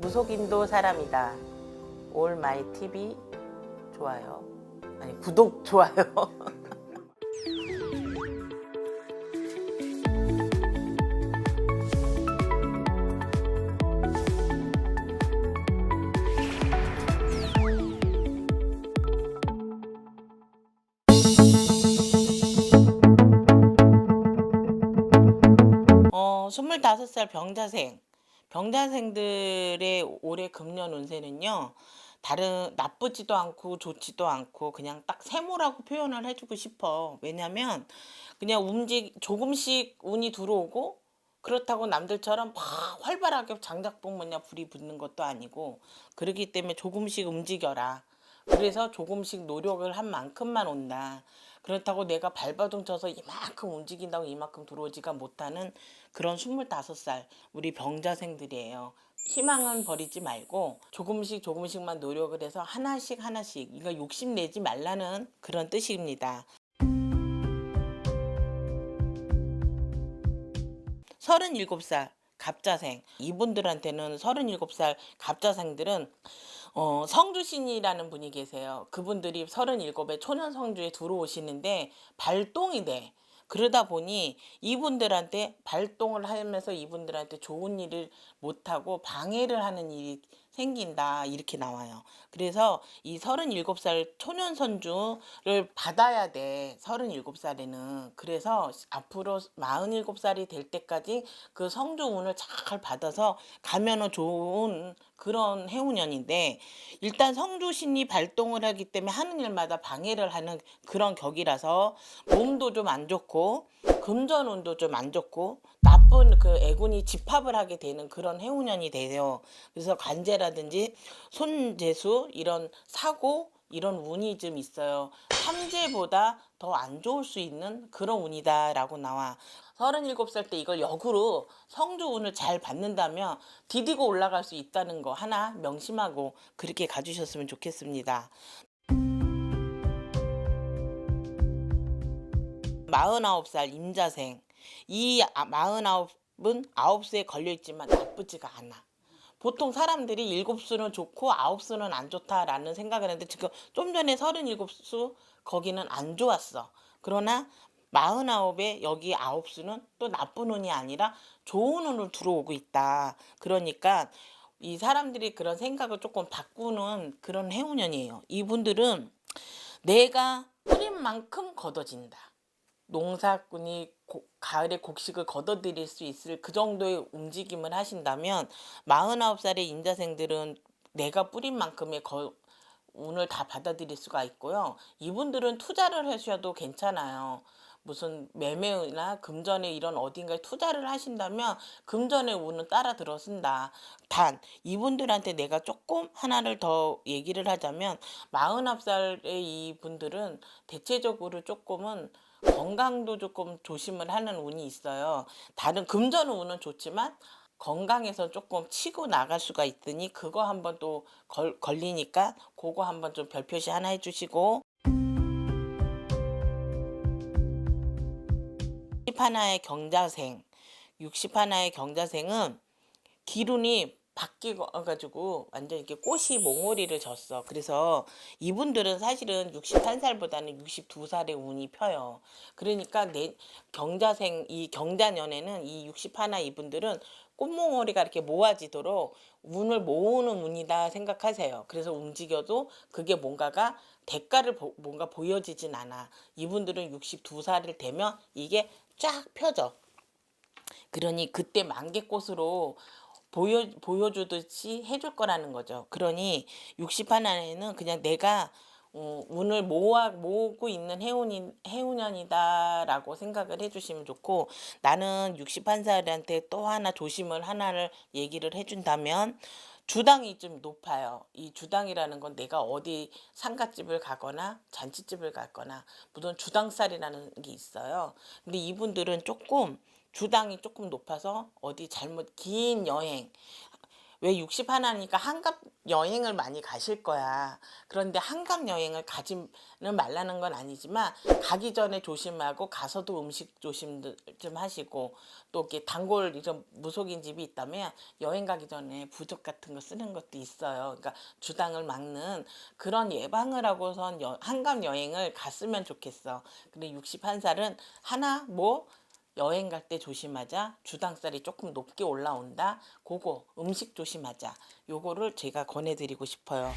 무속인도 사람이다. 올 마이 TV 좋아요. 아니 구독 좋아요. 어, 25살 병자생. 병자생들의 올해 금년 운세는요. 다른 나쁘지도 않고 좋지도 않고 그냥 딱 세모라고 표현을 해주고 싶어. 왜냐면 그냥 움직 조금씩 운이 들어오고 그렇다고 남들처럼 막 활발하게 장작봉 뭐냐 불이 붙는 것도 아니고 그렇기 때문에 조금씩 움직여라. 그래서 조금씩 노력을 한 만큼만 온다. 그렇다고 내가 발버둥 쳐서 이만큼 움직인다고 이만큼 들어오지가 못하는 그런 25살 우리 병자생들이에요. 희망은 버리지 말고 조금씩 조금씩만 노력을 해서 하나씩 하나씩 이거 욕심 내지 말라는 그런 뜻입니다. 37살 갑자생 이분들한테는 37살 갑자생들은 어, 성주신이라는 분이 계세요. 그분들이 37에 초년 성주에 들어오시는데 발동이 돼. 그러다 보니 이분들한테 발동을 하면서 이분들한테 좋은 일을 못하고 방해를 하는 일이 생긴다 이렇게 나와요. 그래서 이 37살 초년 선주를 받아야 돼. 37살에는. 그래서 앞으로 47살이 될 때까지 그 성주 운을 잘 받아서 가면은 좋은 그런 해운년인데 일단 성주신이 발동을 하기 때문에 하는 일마다 방해를 하는 그런 격이라서 몸도 좀 안 좋고 금전운도 좀 안 좋고 나쁜 그 애군이 집합을 하게 되는 그런 해운년이 돼요. 그래서 관제라든지 손재수 이런 사고 이런 운이 좀 있어요. 삼재보다 더 안 좋을 수 있는 그런 운이다라고 나와. 37살 때 이걸 역으로 성주 운을 잘 받는다면 디디고 올라갈 수 있다는 거 하나 명심하고 그렇게 가주셨으면 좋겠습니다. 49살 임자생. 이 49은 9수에 걸려있지만 나쁘지가 않아. 보통 사람들이 일곱 수는 좋고 아홉 수는 안 좋다라는 생각을 했는데 지금 좀 전에 37수 거기는 안 좋았어. 그러나 49에 여기 아홉 수는 또 나쁜 운이 아니라 좋은 운으로 들어오고 있다. 그러니까 이 사람들이 그런 생각을 조금 바꾸는 그런 해운년이에요. 이분들은 내가 뿌린 만큼 걷어진다. 농사꾼이 고- 가을에 곡식을 걷어들일 수 있을 그 정도의 움직임을 하신다면 49살의 인자생들은 내가 뿌린 만큼의 거, 운을 다 받아들일 수가 있고요. 이분들은 투자를 하셔도 괜찮아요. 무슨 매매나 금전에 이런 어딘가에 투자를 하신다면 금전의 운은 따라 들어선다. 단 이분들한테 내가 조금 하나를 더 얘기를 하자면 49살의 이분들은 대체적으로 조금은 건강도 조금 조심을 하는 운이 있어요. 다른 금전 운은 좋지만 건강에서 조금 치고 나갈 수가 있으니 그거 한번 또 걸, 걸리니까 그거 한번 좀 별표시 하나 해주시고 60 하나의 경자생 60 하나의 경자생은 기운이 바뀌고 가지고 완전 이렇게 꽃이 몽오리를 졌어. 그래서 이분들은 사실은 61살보다는 62살의 운이 펴요. 그러니까 내 경자생 이 경자년에는 이 61 이분들은 꽃몽오리가 이렇게 모아지도록 운을 모으는 운이다 생각하세요. 그래서 움직여도 그게 뭔가가 대가를 보- 뭔가 보여지진 않아. 이분들은 62살이 되면 이게 쫙 펴져. 그러니 그때 만개꽃으로 보여 보여주듯이 해줄 거라는 거죠. 그러니 60 하나에는 그냥 내가 어, 운을 모아 모으고 있는 해운이 해운년이다라고 생각을 해주시면 좋고 나는 61살한테 또 하나 조심을 하나를 얘기를 해준다면 주당이 좀 높아요. 이 주당이라는 건 내가 어디 상갓집을 가거나 잔치집을 가거나 무슨 주당살이라는 게 있어요. 근데 이분들은 조금 주당이 조금 높아서 어디 잘못 긴 여행 왜 60 하나니까 한갑 여행을 많이 가실 거야. 그런데 한갑 여행을 가지는 말라는 건 아니지만 가기 전에 조심하고 가서도 음식 조심 좀 하시고 또 이렇게 단골 이런 무속인 집이 있다면 여행 가기 전에 부적 같은 거 쓰는 것도 있어요. 그러니까 주당을 막는 그런 예방을 하고선 여- 한갑 여행을 갔으면 좋겠어. 근데 61살은 하나 뭐 여행 갈 때 조심하자. 주당살이 조금 높게 올라온다. 그거 음식 조심하자. 요거를 제가 권해드리고 싶어요.